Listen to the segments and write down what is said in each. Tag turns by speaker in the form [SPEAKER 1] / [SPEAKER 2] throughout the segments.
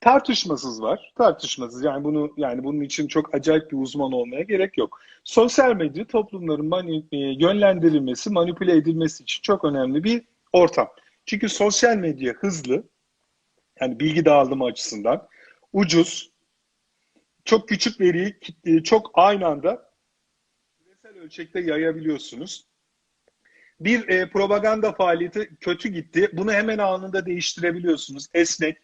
[SPEAKER 1] Tartışmasız var. Tartışmasız. Yani bunu yani bunun için çok acayip bir uzman olmaya gerek yok. Sosyal medya toplumların mani, e, yönlendirilmesi, manipüle edilmesi için çok önemli bir ortam. Çünkü sosyal medya hızlı, yani bilgi dağılımı açısından ucuz, çok küçük veriyi e, çok aynı anda küresel ölçekte yayabiliyorsunuz. Bir e, propaganda faaliyeti kötü gitti. Bunu hemen anında değiştirebiliyorsunuz. Esnek,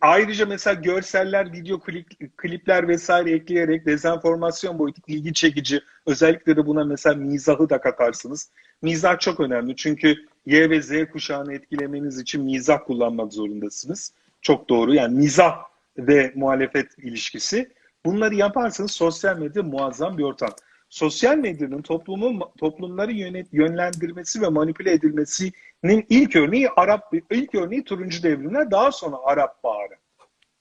[SPEAKER 1] Ayrıca mesela görseller, video klip, klipler vesaire ekleyerek dezenformasyon boyutu ilgi çekici. Özellikle de buna mesela mizahı da katarsınız. Mizah çok önemli çünkü Y ve Z kuşağını etkilemeniz için mizah kullanmak zorundasınız. Çok doğru yani mizah ve muhalefet ilişkisi. Bunları yaparsanız sosyal medya muazzam bir ortam. Sosyal medyanın toplumun toplumları yönet, yönlendirmesi ve manipüle edilmesinin ilk örneği Arap ilk örneği turuncu devrimler daha sonra Arap Baharı.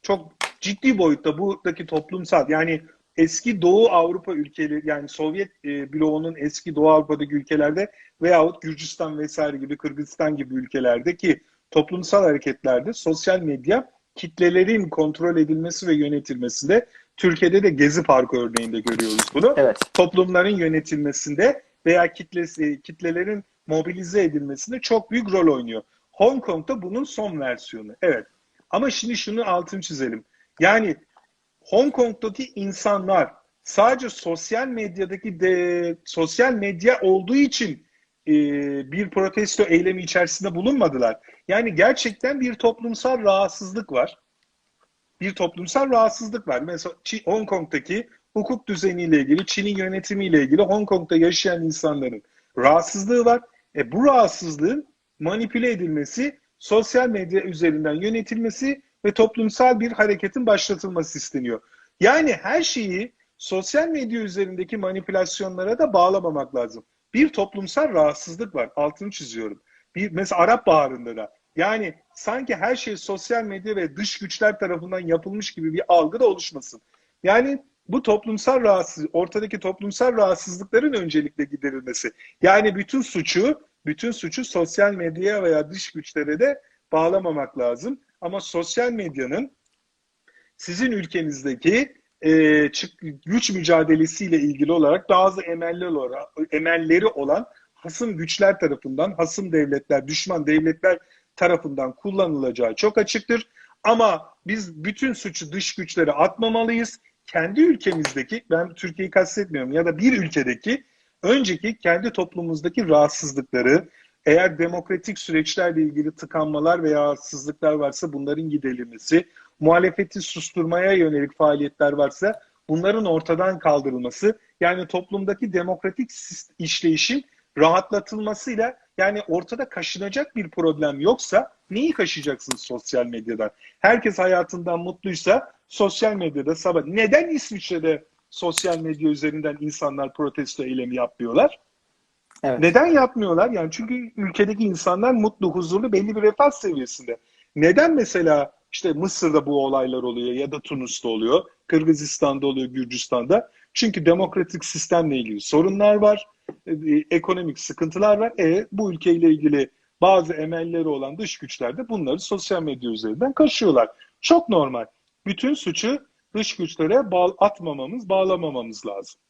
[SPEAKER 1] Çok ciddi boyutta buradaki toplumsal yani eski Doğu Avrupa ülkeleri yani Sovyet e, bloğunun eski Doğu Avrupa'daki ülkelerde veyahut Gürcistan vesaire gibi Kırgızistan gibi ülkelerdeki toplumsal hareketlerde sosyal medya kitlelerin kontrol edilmesi ve yönetilmesinde Türkiye'de de Gezi Parkı örneğinde görüyoruz bunu.
[SPEAKER 2] Evet.
[SPEAKER 1] Toplumların yönetilmesinde veya kitlesi, kitlelerin mobilize edilmesinde çok büyük rol oynuyor. Hong Kong'da bunun son versiyonu. Evet. Ama şimdi şunu altını çizelim. Yani Hong Kong'daki insanlar sadece sosyal medyadaki de sosyal medya olduğu için e, bir protesto eylemi içerisinde bulunmadılar. Yani gerçekten bir toplumsal rahatsızlık var. Bir toplumsal rahatsızlık var. Mesela Hong Kong'daki hukuk düzeniyle ilgili, Çin'in yönetimiyle ilgili Hong Kong'da yaşayan insanların rahatsızlığı var. E, bu rahatsızlığın manipüle edilmesi, sosyal medya üzerinden yönetilmesi ve toplumsal bir hareketin başlatılması isteniyor. Yani her şeyi sosyal medya üzerindeki manipülasyonlara da bağlamamak lazım. Bir toplumsal rahatsızlık var. Altını çiziyorum. Bir mesela Arap Baharı'nda da yani sanki her şey sosyal medya ve dış güçler tarafından yapılmış gibi bir algı da oluşmasın. Yani bu toplumsal rahatsız, ortadaki toplumsal rahatsızlıkların öncelikle giderilmesi. Yani bütün suçu, bütün suçu sosyal medyaya veya dış güçlere de bağlamamak lazım. Ama sosyal medyanın sizin ülkenizdeki e, güç mücadelesiyle ilgili olarak bazı emeller olarak, emelleri olan hasım güçler tarafından, hasım devletler, düşman devletler tarafından kullanılacağı çok açıktır. Ama biz bütün suçu dış güçlere atmamalıyız. Kendi ülkemizdeki, ben Türkiye'yi kastetmiyorum ya da bir ülkedeki önceki kendi toplumumuzdaki rahatsızlıkları, eğer demokratik süreçlerle ilgili tıkanmalar veya rahatsızlıklar varsa bunların giderilmesi, muhalefeti susturmaya yönelik faaliyetler varsa bunların ortadan kaldırılması, yani toplumdaki demokratik işleyişin rahatlatılmasıyla yani ortada kaşınacak bir problem yoksa neyi kaşıyacaksınız sosyal medyadan? Herkes hayatından mutluysa sosyal medyada sabah neden İsviçre'de sosyal medya üzerinden insanlar protesto eylemi yapmıyorlar? Evet. Neden yapmıyorlar? Yani çünkü ülkedeki insanlar mutlu, huzurlu, belli bir refah seviyesinde. Neden mesela işte Mısır'da bu olaylar oluyor ya da Tunus'ta oluyor, Kırgızistan'da oluyor, Gürcistan'da? Çünkü demokratik sistemle ilgili sorunlar var, e, ekonomik sıkıntılar var. E bu ülkeyle ilgili bazı emelleri olan dış güçler de bunları sosyal medya üzerinden kaşıyorlar. Çok normal. Bütün suçu dış güçlere bağ atmamamız, bağlamamamız lazım.